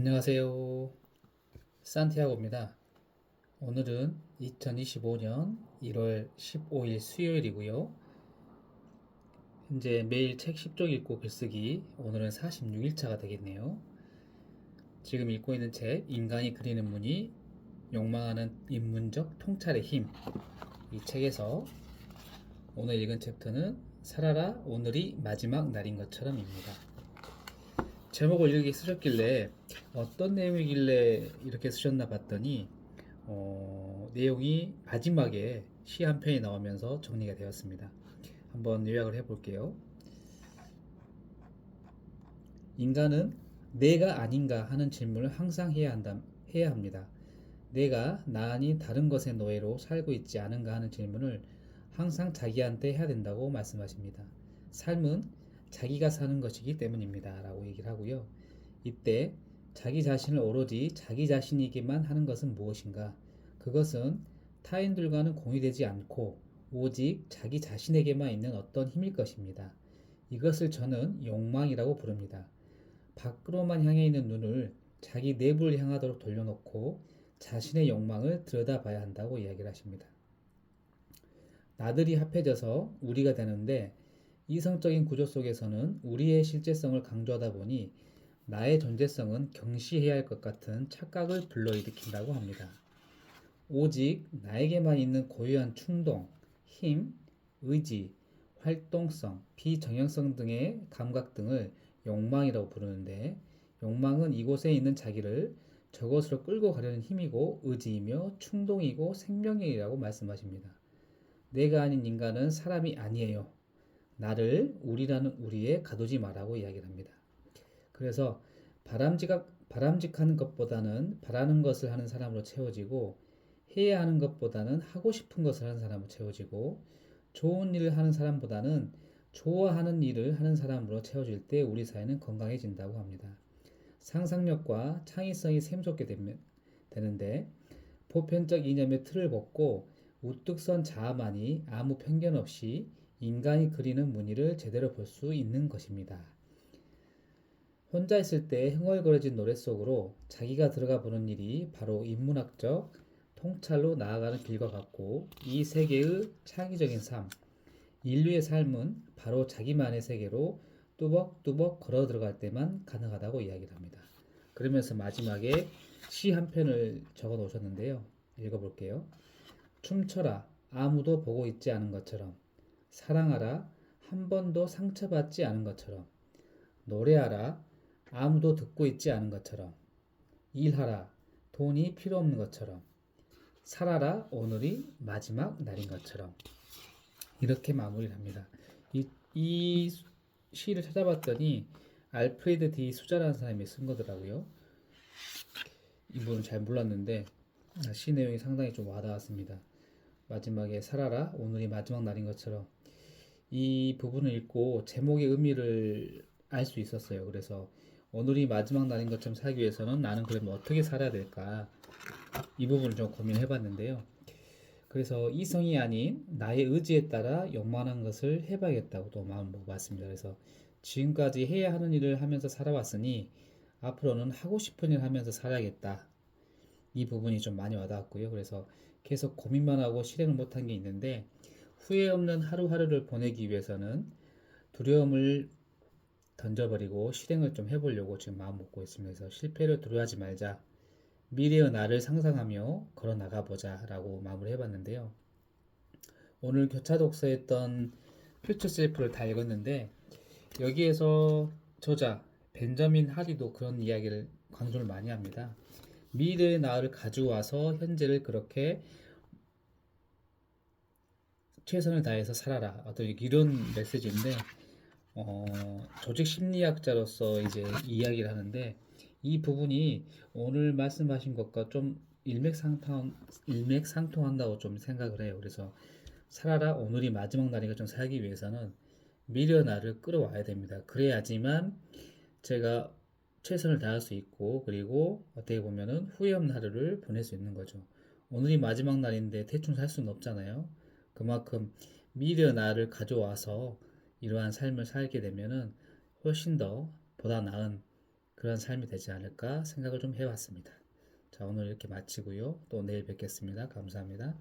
안녕하세요. 산티아고입니다. 오늘은 2025년 1월 15일 수요일이고요. 현재 매일 책 10쪽 읽고 글쓰기 오늘은 46일차가 되겠네요. 지금 읽고 있는 책 인간이 그리는 문이 욕망하는 인문적 통찰의 힘. 이 책에서 오늘 읽은 챕터는 살아라 오늘이 마지막 날인 것처럼입니다. 제목을 이렇게 쓰셨길래 어떤 내용이길래 이렇게 쓰셨나 봤더니 어, 내용이 마지막에 시 한 편이 나오면서 정리가 되었습니다. 한번 요약을 해볼게요. 인간은 내가 아닌가 하는 질문을 항상 해야 한다, 해야 합니다. 내가 나 아닌 다른 것의 노예로 살고 있지 않은가 하는 질문을 항상 자기한테 해야 된다고 말씀하십니다. 삶은 자기가 사는 것이기 때문입니다. 라고 얘기를 하고요. 이때 자기 자신을 오로지 자기 자신에게만 하는 것은 무엇인가? 그것은 타인들과는 공유되지 않고 오직 자기 자신에게만 있는 어떤 힘일 것입니다. 이것을 저는 욕망이라고 부릅니다. 밖으로만 향해 있는 눈을 자기 내부를 향하도록 돌려놓고 자신의 욕망을 들여다봐야 한다고 이야기를 하십니다. 나들이 합해져서 우리가 되는데 이성적인 구조 속에서는 우리의 실제성을 강조하다 보니 나의 존재성은 경시해야 할 것 같은 착각을 불러일으킨다고 합니다. 오직 나에게만 있는 고유한 충동, 힘, 의지, 활동성, 비정형성 등의 감각 등을 욕망이라고 부르는데 욕망은 이곳에 있는 자기를 저곳으로 끌고 가려는 힘이고 의지이며 충동이고 생명이라고 말씀하십니다. 내가 아닌 인간은 사람이 아니에요. 나를 우리라는 우리에 가두지 말라고 이야기를 합니다. 그래서 바람직한, 바람직한 것보다는 바라는 것을 하는 사람으로 채워지고 해야 하는 것보다는 하고 싶은 것을 하는 사람으로 채워지고 좋은 일을 하는 사람보다는 좋아하는 일을 하는 사람으로 채워질 때 우리 사회는 건강해진다고 합니다. 상상력과 창의성이 샘솟게 되는데 보편적 이념의 틀을 벗고 우뚝 선 자아만이 아무 편견 없이 인간이 그리는 무늬를 제대로 볼 수 있는 것입니다. 혼자 있을 때 흥얼거려진 노래 속으로 자기가 들어가 보는 일이 바로 인문학적 통찰로 나아가는 길과 같고 이 세계의 창의적인 삶, 인류의 삶은 바로 자기만의 세계로 뚜벅뚜벅 걸어 들어갈 때만 가능하다고 이야기를 합니다. 그러면서 마지막에 시 한 편을 적어 놓으셨는데요. 읽어볼게요. 춤춰라 아무도 보고 있지 않은 것처럼 사랑하라 한 번도 상처받지 않은 것처럼 노래하라 아무도 듣고 있지 않은 것처럼 일하라 돈이 필요 없는 것처럼 살아라 오늘이 마지막 날인 것처럼 이렇게 마무리를 합니다. 이, 이 시를 찾아봤더니 알프레드 디 수자라는 사람이 쓴 거더라고요. 이분은 잘 몰랐는데 시 내용이 상당히 좀 와닿았습니다. 마지막에 살아라 오늘이 마지막 날인 것처럼 이 부분을 읽고 제목의 의미를 알 수 있었어요. 그래서 오늘이 마지막 날인 것처럼 살기 위해서는 나는 그러면 어떻게 살아야 될까? 이 부분을 좀 고민해 봤는데요. 그래서 이성이 아닌 나의 의지에 따라 욕망하는 것을 해봐야겠다고 또 마음을 먹었습니다. 그래서 지금까지 해야 하는 일을 하면서 살아왔으니 앞으로는 하고 싶은 일 하면서 살아야겠다. 이 부분이 좀 많이 와닿았고요. 그래서 계속 고민만 하고 실행을 못한 게 있는데 후회 없는 하루하루를 보내기 위해서는 두려움을 던져버리고 실행을 좀 해보려고 지금 마음 먹고 있습니다. 그래서 실패를 두려워하지 말자. 미래의 나를 상상하며 걸어 나가보자 라고 마무리 해봤는데요. 오늘 교차 독서했던 퓨처 셀프를 다 읽었는데 여기에서 저자 벤저민 하리도 그런 이야기를 강조를 많이 합니다. 미래의 나를 가져와서 현재를 그렇게 최선을 다해서 살아라. 어떤 이런 메시지인데 어, 조직 심리학자로서 이제 이야기를 하는데 이 부분이 오늘 말씀하신 것과 좀 일맥상통 일맥상통한다고 좀 생각을 해요. 그래서 살아라 오늘이 마지막 날이가 좀 살기 위해서는 미래 나를 끌어와야 됩니다. 그래야지만 제가 최선을 다할 수 있고 그리고 어떻게 보면은 후회 없는 하루를 보낼 수 있는 거죠. 오늘이 마지막 날인데 대충 살 수는 없잖아요. 그만큼 미래 나를 가져와서 이러한 삶을 살게 되면은 훨씬 더 보다 나은 그런 삶이 되지 않을까 생각을 좀 해봤습니다. 자, 오늘 이렇게 마치고요. 또 내일 뵙겠습니다. 감사합니다.